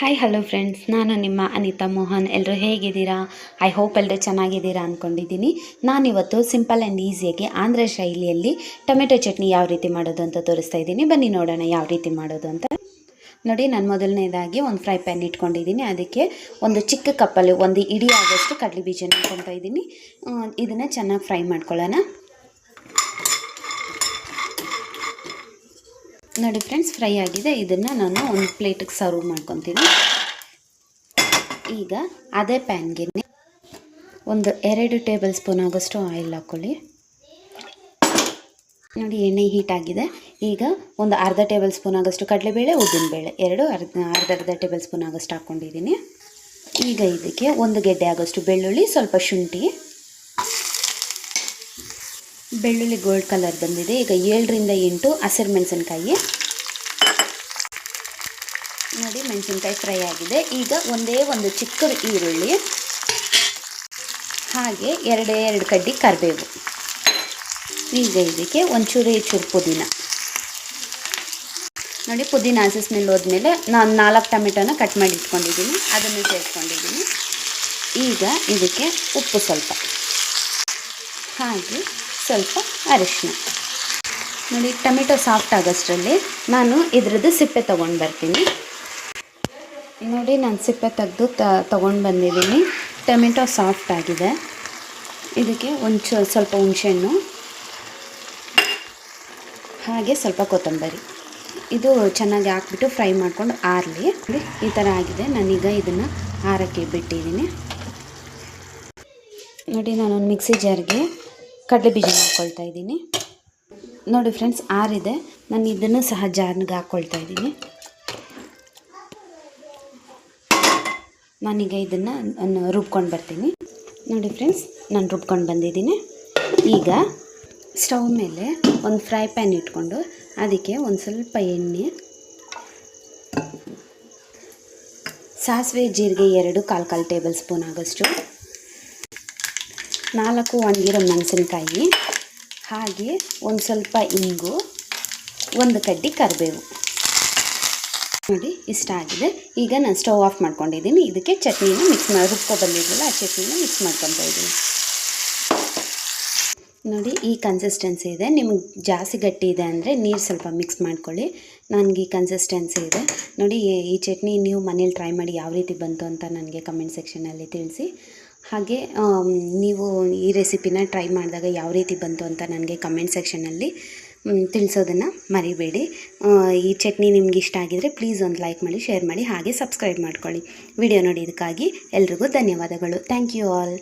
Hi hello friends ನಾನು ನಿಮ್ಮ ಅನಿತಾ ಮೋಹನ್. ಎಲ್ಲರೂ ಹೇಗಿದ್ದೀರಾ? ಐ ಹೋಪ್ ಎಲ್ಲರೂ ಚೆನ್ನಾಗಿದ್ದೀರಾ ಅಂದ್ಕೊಂಡಿದ್ದೀನಿ ನಾನಿವತ್ತು ಸಿಂಪಲ್ ಆ್ಯಂಡ್ ಈಸಿಯಾಗಿ ಆಂಧ್ರ ಶೈಲಿಯಲ್ಲಿ ಟೊಮೆಟೊ ಚಟ್ನಿ ಯಾವ ರೀತಿ ಮಾಡೋದು ಅಂತ ತೋರಿಸ್ತಾ ಇದ್ದೀನಿ. ಬನ್ನಿ ನೋಡೋಣ ಯಾವ ರೀತಿ ಮಾಡೋದು ಅಂತ. ನೋಡಿ, ನಾನು ಮೊದಲನೇದಾಗಿ ಒಂದು ಫ್ರೈ ಪ್ಯಾನ್ ಇಟ್ಕೊಂಡಿದ್ದೀನಿ. ಅದಕ್ಕೆ ಒಂದು ಚಿಕ್ಕ ಕಪ್ಪಲ್ಲಿ, ಒಂದು ಇಡೀ ಆಗೋಷ್ಟು ಕಡಲೆ ಬೀಜನ ಇಟ್ಕೊತಾ ಇದ್ದೀನಿ. ಇದನ್ನು ಚೆನ್ನಾಗಿ ಫ್ರೈ ಮಾಡ್ಕೊಳ್ಳೋಣ. ನೋಡಿ ಫ್ರೆಂಡ್ಸ್, ಫ್ರೈ ಆಗಿದೆ. ಇದನ್ನು ನಾನು ಒಂದು ಪ್ಲೇಟಿಗೆ ಸರ್ವ್ ಮಾಡ್ಕೊತೀನಿ. ಈಗ ಅದೇ ಪ್ಯಾನ್ಗೆ ಒಂದು ಎರಡು ಟೇಬಲ್ ಸ್ಪೂನ್ ಆಗೋಷ್ಟು ಆಯಿಲ್ ಹಾಕ್ಕೊಳ್ಳಿ. ನೋಡಿ, ಎಣ್ಣೆ ಹೀಟ್ ಆಗಿದೆ. ಈಗ ಒಂದು ಅರ್ಧ ಟೇಬಲ್ ಸ್ಪೂನ್ ಆಗೋಷ್ಟು ಕಡಲೆಬೇಳೆ ಉದ್ದಿನಬೇಳೆ ಎರಡು ಅರ್ಧ ಅರ್ಧ ಅರ್ಧ ಟೇಬಲ್ ಸ್ಪೂನ್ ಆಗೋಷ್ಟು ಹಾಕ್ಕೊಂಡಿದ್ದೀನಿ. ಈಗ ಇದಕ್ಕೆ ಒಂದು ಗೆಡ್ಡೆ ಆಗೋಷ್ಟು ಬೆಳ್ಳುಳ್ಳಿ, ಸ್ವಲ್ಪ ಶುಂಠಿ ಬೆಳ್ಳುಳ್ಳಿ ಗೋಲ್ಡ್ ಕಲರ್ ಬಂದಿದೆ. ಈಗ ಏಳರಿಂದ ಎಂಟು ಹಸಿರು ಮೆಣಸಿನ್ಕಾಯಿ. ನೋಡಿ, ಮೆಣಸಿನ್ಕಾಯಿ ಫ್ರೈ ಆಗಿದೆ. ಈಗ ಒಂದೇ ಒಂದು ಚಿಕ್ಕ ಈರುಳ್ಳಿ, ಹಾಗೆ ಎರಡೇ ಎರಡು ಕಡ್ಡಿ ಕರಿಬೇವು. ಈಗ ಇದಕ್ಕೆ ಒಂಚೂರು ಚೂರು ಪುದೀನ. ನೋಡಿ, ಪುದೀನ ಹಸಿ ಮೇಲೆ ಹೋದ್ಮೇಲೆ ನಾನು ನಾಲ್ಕು ಟೊಮೆಟೊನ ಕಟ್ ಮಾಡಿ ಇಟ್ಕೊಂಡಿದ್ದೀನಿ. ಅದನ್ನು ಸೇರಿಸ್ಕೊಂಡಿದ್ದೀನಿ ಈಗ ಇದಕ್ಕೆ ಉಪ್ಪು ಸ್ವಲ್ಪ. ಹಾಗೆ ಸ್ವಲ್ಪ ಅರಿಶಿನ ನೋಡಿ, ಟೊಮೆಟೊ ಸಾಫ್ಟ್ ಆಗೋಷ್ಟರಲ್ಲಿ ನಾನು ಇದ್ರದ್ದು ಸಿಪ್ಪೆ ತೊಗೊಂಡು ಬರ್ತೀನಿ. ನೋಡಿ, ನಾನು ಸಿಪ್ಪೆ ತೆಗೆದು ತೊಗೊಂಡು ಬಂದಿದ್ದೀನಿ. ಟೊಮೆಟೊ ಸಾಫ್ಟ್ ಆಗಿದೆ. ಇದಕ್ಕೆ ಒಂದು ಸ್ವಲ್ಪ ಹುಣಸೆಹಣ್ಣು. ಹಾಗೆ ಸ್ವಲ್ಪ ಕೊತ್ತಂಬರಿ. ಇದು ಚೆನ್ನಾಗಿ ಹಾಕ್ಬಿಟ್ಟು ಫ್ರೈ ಮಾಡ್ಕೊಂಡು ಆರಲಿ. ಈ ಥರ ಆಗಿದೆ. ನಾನೀಗ ಇದನ್ನು ಆರಕ್ಕೆ ಬಿಟ್ಟಿದ್ದೀನಿ. ನೋಡಿ, ನಾನೊಂದು ಮಿಕ್ಸಿ ಜಾರ್ಗೆ ಕಡಲೆ ಬೀಜ ಹಾಕ್ಕೊಳ್ತಾ ಇದ್ದೀನಿ. ನೋಡಿ ಫ್ರೆಂಡ್ಸ್ ಆರಿದೆ. ನಾನು ಇದನ್ನು ಸಹ ಜಾರ್ನಿಗೆ ಹಾಕ್ಕೊಳ್ತಾ ಇದ್ದೀನಿ. ನಾನೀಗ ಇದನ್ನು ರುಬ್ಕೊಂಡು ಬರ್ತೀನಿ. ನೋಡಿ ಫ್ರೆಂಡ್ಸ್ ನಾನು ರುಬ್ಕೊಂಡು ಬಂದಿದ್ದೀನಿ. ಈಗ ಸ್ಟವ್ ಮೇಲೆ ಒಂದು ಫ್ರೈ ಪ್ಯಾನ್ ಇಟ್ಕೊಂಡು ಅದಕ್ಕೆ ಒಂದು ಸ್ವಲ್ಪ ಎಣ್ಣೆ, ಸಾಸಿವೆ, ಜೀರಿಗೆ ಎರಡು, ಕಾಲು ಕಾಲು ಟೇಬಲ್ ಸ್ಪೂನ್ ಆಗೋಷ್ಟು ನಾಲ್ಕು ಒಣಗಿರೋ ಮೆಣಸಿನ್ಕಾಯಿ, ಹಾಗೆ ಒಂದು ಸ್ವಲ್ಪ ಇಂಗು, ಒಂದು ಕಡ್ಡಿ ಕರಿಬೇವು. ನೋಡಿ, ಇಷ್ಟ ಆಗಿದೆ. ಈಗ ನಾನು ಸ್ಟವ್ ಆಫ್ ಮಾಡ್ಕೊಂಡಿದ್ದೀನಿ. ಇದಕ್ಕೆ ಚಟ್ನಿನ ಮಿಕ್ಸ್ ಮಾಡಿ ರುಬ್ಕೊ ಬಂದಿದ್ದಲ್ಲ ಆ ಚಟ್ನಿನ ಮಿಕ್ಸ್ ಮಾಡ್ಕೊತಾ ಇದ್ದೀನಿ. ನೋಡಿ, ಈ ಕನ್ಸಿಸ್ಟೆನ್ಸಿ ಇದೆ. ನಿಮಗೆ ಜಾಸ್ತಿ ಗಟ್ಟಿ ಇದೆ ಅಂದರೆ ನೀರು ಸ್ವಲ್ಪ ಮಿಕ್ಸ್ ಮಾಡ್ಕೊಳ್ಳಿ. ನನಗೆ ಈ ಕನ್ಸಿಸ್ಟೆನ್ಸಿ ಇದೆ. ನೋಡಿ, ಈ ಚಟ್ನಿ ನೀವು ಮನೇಲಿ ಟ್ರೈ ಮಾಡಿ ಯಾವ ರೀತಿ ಬಂತು ಅಂತ ನನಗೆ ಕಮೆಂಟ್ ಸೆಕ್ಷನಲ್ಲಿ ತಿಳಿಸಿ. ಹಾಗೆ ನೀವು ಈ ರೆಸಿಪಿನ ಟ್ರೈ ಮಾಡಿದಾಗ ಯಾವ ರೀತಿ ಬಂತು ಅಂತ ನನಗೆ ಕಮೆಂಟ್ ಸೆಕ್ಷನಲ್ಲಿ ತಿಳಿಸೋದನ್ನು ಮರಿಬೇಡಿ. ಈ ಚಟ್ನಿ ನಿಮ್ಗೆ ಇಷ್ಟ ಆಗಿದರೆ ಪ್ಲೀಸ್ ಒಂದು ಲೈಕ್ ಮಾಡಿ ಶೇರ್ ಮಾಡಿ, ಹಾಗೆ ಸಬ್ಸ್ಕ್ರೈಬ್ ಮಾಡ್ಕೊಳ್ಳಿ. ವಿಡಿಯೋ ನೋಡಿದ್ದಕ್ಕಾಗಿ ಎಲ್ರಿಗೂ ಧನ್ಯವಾದಗಳು. Thank you all